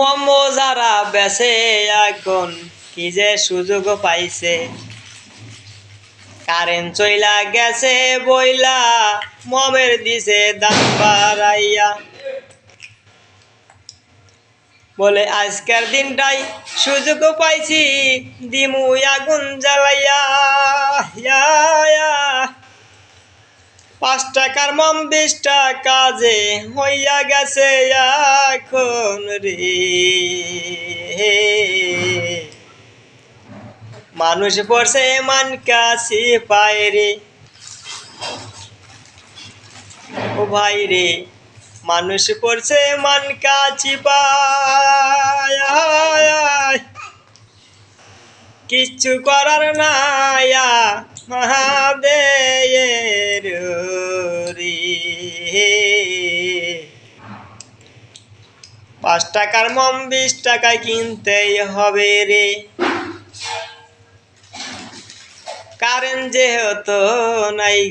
মোমো যারা বেছে এখন কি যে সুযোগ পাইছে কারেন্ট চইলা গেছে বইলা মমের দিছে দাম বাড়াইয়া বলে আজকের দিনটাই সুযোগ পাইছি দিমু আগুন জ্বালাইয়া ইয়া, ইয়া। পাঁচ টাকার মম বিশ টাকা যে হইয়া গেছে এখন রে। মানুষ পড়ছে মান কাছি পায় রে। ও ভাই রে, মানুষ পড়ছে মান কাছি পায়। কিচ্ছু করার নাইয়া পাঁচ টাকার মম বিশ টাকায় কিনতেই হবে রে। কারেন্ট যেহেতু নাই